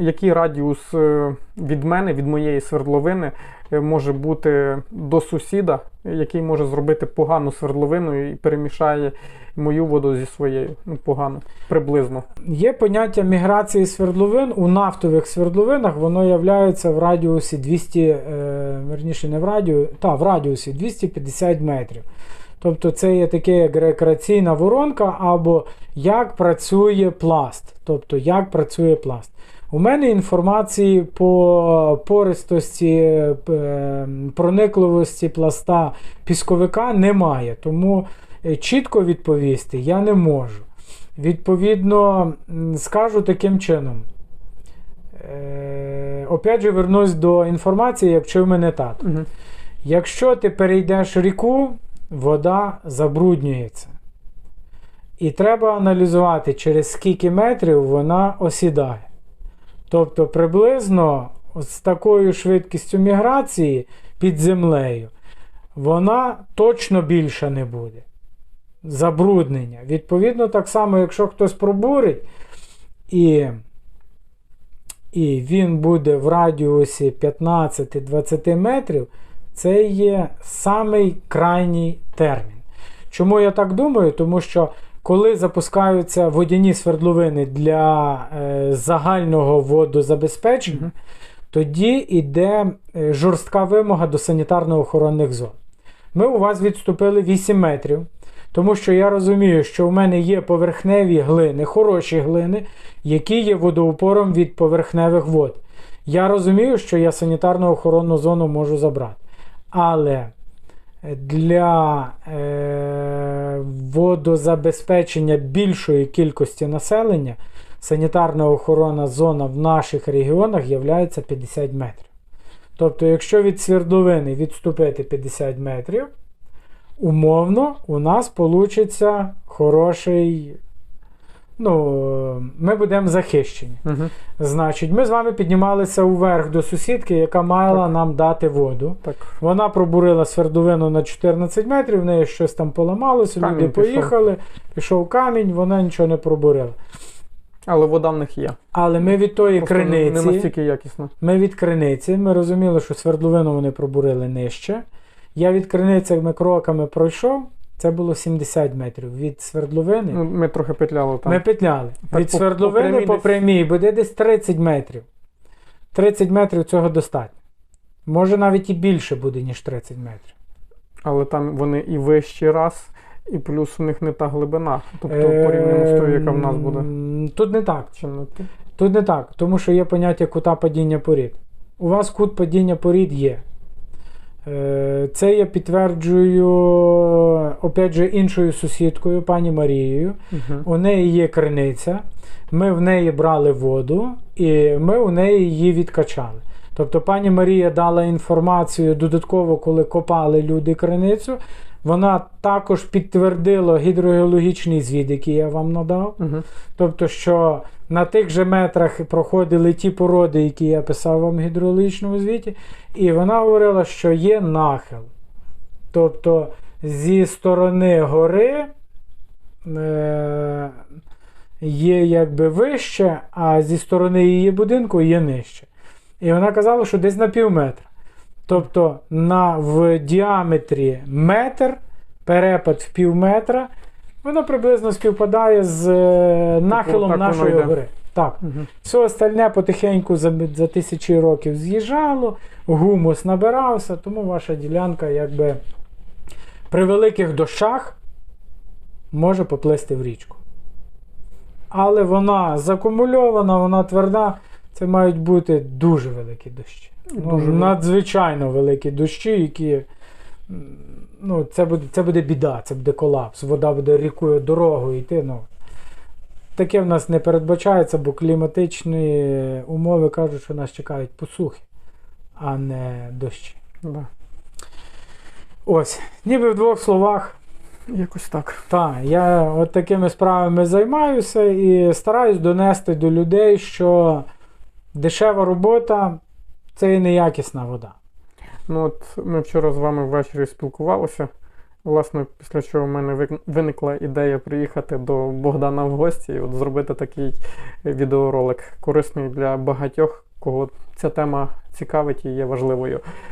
який радіус е, від мене, від моєї свердловини, е, може бути до сусіда, який може зробити погану свердловину і перемішає мою воду зі своєю. Ну, погано, приблизно. Є поняття міграції свердловин. У нафтових свердловинах воно являється в радіусі 200, е, верніше не в радіусі, та, в радіусі 250 метрів. Тобто це є таке як рекреаційна воронка, або як працює пласт. Тобто як працює пласт. У мене інформації по пористості, е, проникливості пласта пісковика немає, тому е, чітко відповісти я не можу. Відповідно, скажу таким чином. Е, опять же, вернусь до інформації, як вчив мене тато. Угу. Якщо ти перейдеш ріку, вода забруднюється. І треба аналізувати, через скільки метрів вона осідає. Тобто, приблизно з такою швидкістю міграції під землею, вона точно більша не буде. Забруднення. Відповідно, так само, якщо хтось пробурить, і, і він буде в радіусі 15-20 метрів, це є самий крайній термін. Чому я так думаю? Тому що коли запускаються водяні свердловини для е, загального водозабезпечення, Мгм. тоді йде е, жорстка вимога до санітарно-охоронних зон. Ми у вас відступили 8 метрів, тому що я розумію, що в мене є поверхневі глини, хороші глини, які є водоупором від поверхневих вод. Я розумію, що я санітарно-охоронну зону можу забрати. Але для е, водозабезпечення більшої кількості населення санітарна охоронна зона в наших регіонах є 50 метрів. Тобто, якщо від свердловини відступити 50 метрів, умовно у нас вийде хороший. Ну, ми будемо захищені. Угу. Значить, ми з вами піднімалися уверх до сусідки, яка мала Так. нам дати воду. Так. Вона пробурила свердловину на 14 метрів, в неї щось там поламалося, Камінь люди поїхали, пішов камінь, вона нічого не пробурила. Але вода в них є. Але ми від тої Просто не- не настільки якісно. ми від криниці, ми розуміли, що свердловину вони пробурили нижче. Я від криниці ми кроками пройшов, це було 70 метрів. Від свердловини Ну, ми трохи петляли там. ми петляли. Так, від по- свердловини по прямій по прямій буде десь 30 метрів. 30 метрів цього достатньо. Може навіть і більше буде, ніж 30 метрів. Але там вони і вищий раз, і плюс у них не та глибина. Тобто порівняно з тою, яка в нас буде. Тут не так. Чи не? Тут не так, тому що є поняття кута падіння порід. У вас кут падіння порід є. Е, Це я підтверджую опять же, іншою сусідкою, пані Марією. Угу. У неї є криниця, ми в неї брали воду, і ми у неї її відкачали. Тобто пані Марія дала інформацію додатково, коли копали люди криницю. Вона також підтвердила гідрогеологічний звіт, який я вам надав. Угу. Тобто, що на тих же метрах проходили ті породи, які я писав вам в гідрологічному звіті, і вона говорила, що є нахил. Тобто зі сторони гори е- є якби вище, а зі сторони її будинку є нижче. І вона казала, що десь на пів метра. Тобто на, в діаметрі метр, перепад в пів метра, воно приблизно співпадає з е, нахилом так нашої йде. гори. Так. Угу. Все остальне потихеньку за, за тисячі років з'їжджало, гумус набирався, тому ваша ділянка якби при великих дощах може поплисти в річку. Але вона закумульована, вона тверда. Це мають бути дуже великі дощі. Ну, Дуже надзвичайно великі дощі, які. Ну, це буде, це буде біда, це буде колапс. Вода буде рікою дорогою йти. Ну, таке в нас не передбачається, бо кліматичні умови кажуть, що нас чекають посухи, а не дощі. Да. Ось, ніби в двох словах. Якось так. Так, я от такими справами займаюся і стараюсь донести до людей, що дешева робота це і неякісна вода. Ну от ми вчора з вами ввечері спілкувалися, Власне, після чого в мене виникла ідея приїхати до Богдана в гості і от зробити такий відеоролик, корисний для багатьох, кого ця тема цікавить і є важливою.